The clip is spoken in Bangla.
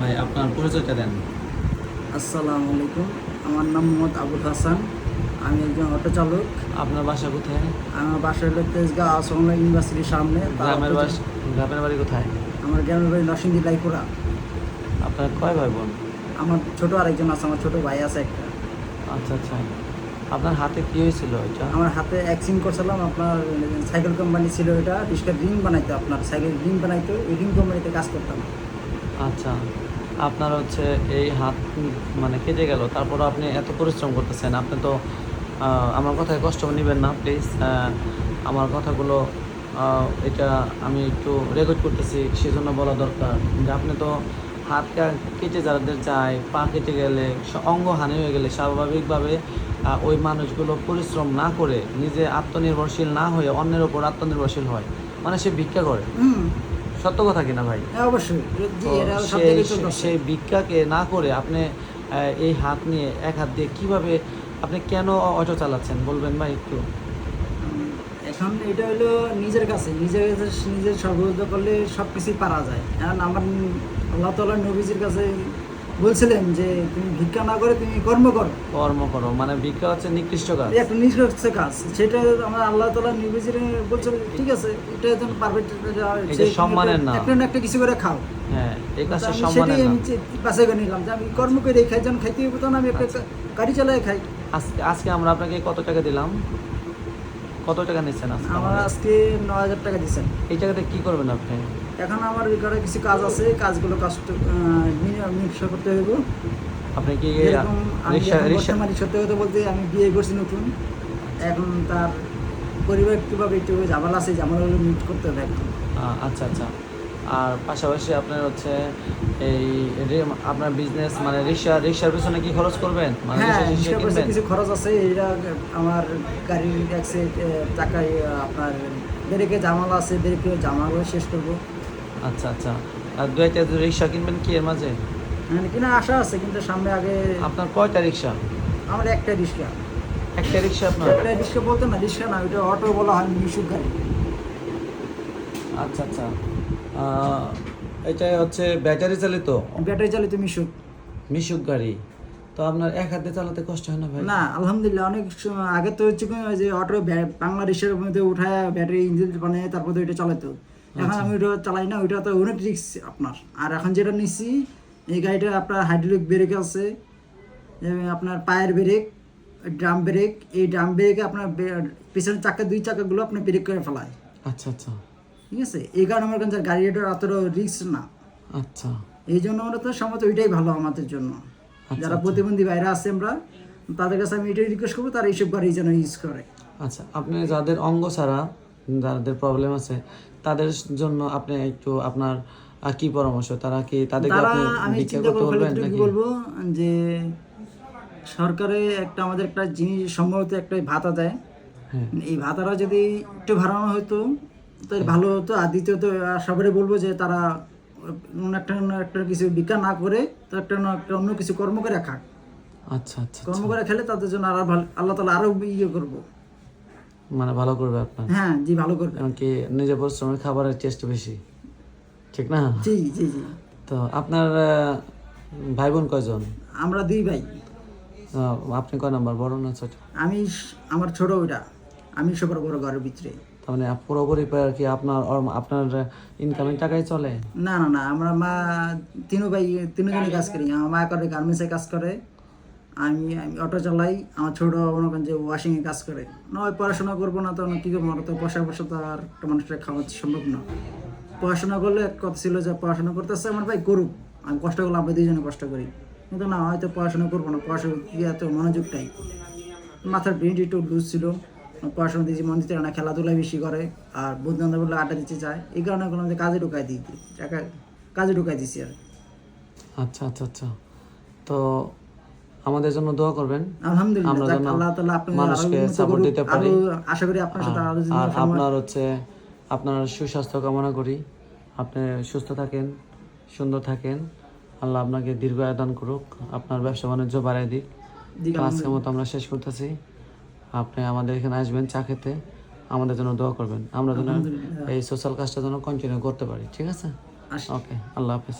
ভাই আপনার পরিচয়টা দেন। আসসালামু আলাইকুম। আমার নাম মোহাম্মদ আবুল হাসান। আমি একজন অটো চালক। আপনার বাসা কোথায়? আমার বাসা হলো তেজগাঁ আসমলা ইউনিভার্সিটির সামনে। গ্রামের বাস গ্রামের বাড়ি কোথায়? আমার গ্রামের বাড়ি নরসিংদী লাইপুরা। আপনার কয় ভাই বোন? আমার ছোট আরেকজন আছে আমার ছোট ভাই আছে একটা। আচ্ছা আচ্ছা। আপনার হাতে কি হয়েছিল এটা? আমার হাতে অ্যাক্সিং করছিলাম আপনার সাইকেল কোম্পানি ছিল এটা। রিক্সার রিং বানাইতো আপনার সাইকেল রিং বানাইতো এই রিং কোম্পানিতে কাজ করতাম। আচ্ছা। আপনার হচ্ছে এই হাত মানে কেটে গেল তারপর আপনি এত পরিশ্রম করতেছেন, আপনি তো আমার কথায় কষ্ট নেবেন না প্লিজ আমার কথাগুলো এটা আমি একটু রেকর্ড করতেছি, সেজন্য বলা দরকার যে আপনি তো হাতটা কেটে যাদের যায় পা কেটে গেলে অঙ্গ হানি হয়ে গেলে স্বাভাবিকভাবে ওই মানুষগুলো পরিশ্রম না করে নিজে আত্মনির্ভরশীল না হয়ে অন্যের ওপর আত্মনির্ভরশীল হয়। মানে সে ভিক্ষা করে। সত্য কথা কিনা ভাই? হ্যাঁ, অবশ্যই। সেই ভিক্ষাকে না করে আপনি এই হাত নিয়ে এক হাত দিয়ে কীভাবে আপনি কেন অটো চালাচ্ছেন? বলবেন ভাই একটু। এখন এটা হলো নিজের কাছে নিজের কাছে নিজের সর্বোধ করলে সব কিছুই পারা যায়। কারণ আমার আল্লাহ তাল্লাহ নবীজির কাছে বলছিলেন যে তুমি ভিক্ষা না করে তুমি কর্ম করো। কর্ম করো মানে ভিক্ষা হচ্ছে নিকৃষ্ট কাজ। একটা নিষ্কর্ষ কাজ। সেটা আমার আল্লাহ তাল্লাহ নবীজির বলছিল ঠিক আছে এটা একজন পারফেক্ট সম্মানের না। একটা একটা কিছু করে খাও। হ্যাঁ এই কাজটা আমি সম্মানের না আমি চে- করে নিলাম যে আমি কর্ম করে খাই খাইতে আমি একটা আচ্ছা। গাড়ি খাই। আজকে আজকে আমরা আপনাকে কত টাকা দিলাম? কত টাকা নিচ্ছেন আজকে আমার আজকে ন হাজার টাকা দিচ্ছেন। এই টাকাতে কি করবেন আপনি? এখন আমার ঘরে কিছু কাজ আছে কাজগুলো কষ্ট মিক্সা করতে হইব। আপনি কি আমি সত্যি কথা বলতে আমি বিয়ে করছি নতুন। এখন তার পরিবার একটুভাবে একটু ঝামেলা আছে ঝামেলাগুলো মিট করতে হবে আহ, আচ্ছা আচ্ছা। আর পাশাপাশি আপনার হচ্ছে এই আপনার বিজনেস মানে রিক্সা রিক্সার পিছনে কি খরচ করবেন? মানে হ্যাঁ? কিছু খরচ আছে এটা আমার গাড়ির অ্যাক্সিডেন্ট টাকায় আপনার ব্রেকে জামালা আছে ব্রেকে জামালাগুলো শেষ করব। আচ্ছা আচ্ছা। আর দু একটা রিক্সা কিনবেন কি এর মাঝে? মানে কিনা আশা আছে কিন্তু সামনে আগে আপনার কয়টা রিক্সা? আমার একটা রিক্সা। একটা রিক্সা আপনার? একটা রিক্সা বলতে না রিক্সা না ওইটা অটো বলা হয় মিশুক গাড়ি। আচ্ছা আচ্ছা। এটা হচ্ছে ব্যাটারি চালিত? ব্যাটারি চালিত মিশুক। মিশুক গাড়ি। তো আপনার এক হাতে চালাতে কষ্ট হয় না ভাই? না আলহামদুলিল্লাহ অনেক সময় আগে তো হচ্ছে যে অটো ব্য- বাংলা রিক্সার মধ্যে উঠায় ব্যাটারি ইঞ্জিন বানিয়ে তারপর তো ওইটা চালাতো এখন আমি ওইটা চালাই না ওইটা তো অনেক রিক্স আপনার। আর এখন যেটা নিচ্ছি এই গাড়িটা আপনার হাইড্রোলিক ব্রেক আছে আপনার পায়ের ব্রেক ড্রাম ব্রেক এই ড্রাম ব্রেকে আপনার পিছনের চাকা দুই চাকাগুলো আপনি ব্রেক করে ফেলায়। আচ্ছা আচ্ছা। ঠিক আছে? এই কারণে আমার কাছে গাড়ি গাড়িটার অতটা রিক্স না। আচ্ছা। এই জন্য আমরা তো সম্ভবত ওইটাই ভালো আমাদের জন্য। আচ্ছা, যারা আচ্ছা। প্রতিবন্ধী বাইরে আছে আমরা তাদের কাছে আমি এটাই রিকোয়েস্ট করব তারা এইসব গাড়ি যেন ইউজ করে। আচ্ছা আপনি যাদের অঙ্গ ছাড়া যাদের প্রবলেম আছে তাদের জন্য আপনি একটু আপনার কি পরামর্শ? তারা কি তাদেরকে আপনি আমি ভিক্ষা করতে বলবেন নাকি? বলব যে সরকারে একটা আমাদের একটা জিনিস সম্ভবত একটা ভাতা দেয়। হ্যাঁ। এই ভাতাটা যদি একটু বাড়ানো হতো তো ভালো হতো। আর দ্বিতীয়ত সবারই বলব যে তারা অন্য একটা অন্য একটা কিছু বিজ্ঞান না করে তো একটা অন্য একটা অন্য কিছু কর্ম করে খাক। আচ্ছা আচ্ছা কর্ম আচ্ছা। করে খেলে তাদের জন্য আরও ভালো আল্লাহ তালা আরও ইয়ে করব। মানে ভালো করবে আপনার। হ্যাঁ জি ভালো করবে। এমনকি নিজের পরিশ্রমের খাবারের টেস্ট বেশি। ঠিক না? জি জি জি। তো আপনার ভাই বোন কয়জন? আমরা দুই ভাই। আপনি কয় নাম্বার বড় না ছোট? আমি আমার ছোট ওইটা আমি সবার বড় ঘরের ভিতরে। তার মানে পুরো পরিবার কি আপনার আপনার ইনকামের টাকাই চলে? না না না আমরা মা তিনও ভাই তিনজনই কাজ করি। আমার মা করে গার্মেন্টসে কাজ করে। আমি আমি অটো চালাই, আমার ছোট মনে করেন যে ওয়াশিংয়ে কাজ করে। না ওই পড়াশোনা করব না তো কী করব? তো বসে বসে তো আর মানুষের খাওয়া সম্ভব না। পড়াশোনা করলে এক কথা ছিল যে পড়াশোনা করতেছে আমার ভাই, করুক। আমি কষ্ট করলে আমরা দুইজনে কষ্ট করি। কিন্তু না, হয়তো পড়াশোনা করব না। পড়াশোনা এত মনোযোগটাই মাথার ব্রেন একটু লুজ ছিল। পড়াশোনা দিয়েছি মন দিতে না খেলাধুলা বেশি করে। আর বন্ধু বান্ধব বলে আড্ডা দিতে চায়। এই কারণে কোনো কাজে ঢুকাই দিই। কাজে ঢুকাই দিছি আর আচ্ছা আচ্ছা আচ্ছা। তো আমাদের জন্য দোয়া করবেন। আমরা যেন মানুষকে উন্নত দিতে পারি। আশা করি আপনার সাথে আর আপনার হচ্ছে আপনার সুস্বাস্থ্য কামনা করি। আপনি সুস্থ থাকেন সুন্দর থাকেন। আল্লাহ আপনাকে দীর্ঘ আয়দান করুক। আপনার ব্যবসা বাণিজ্য বাড়াই দিক। আজকের মতো আমরা শেষ করতেছি। আপনি আমাদের এখানে আসবেন চা খেতে। আমাদের জন্য দোয়া করবেন। আমরা যেন এই সোশ্যাল কাজটা যেন কন্টিনিউ করতে পারি। ঠিক আছে? ওকে আল্লাহ হাফেজ।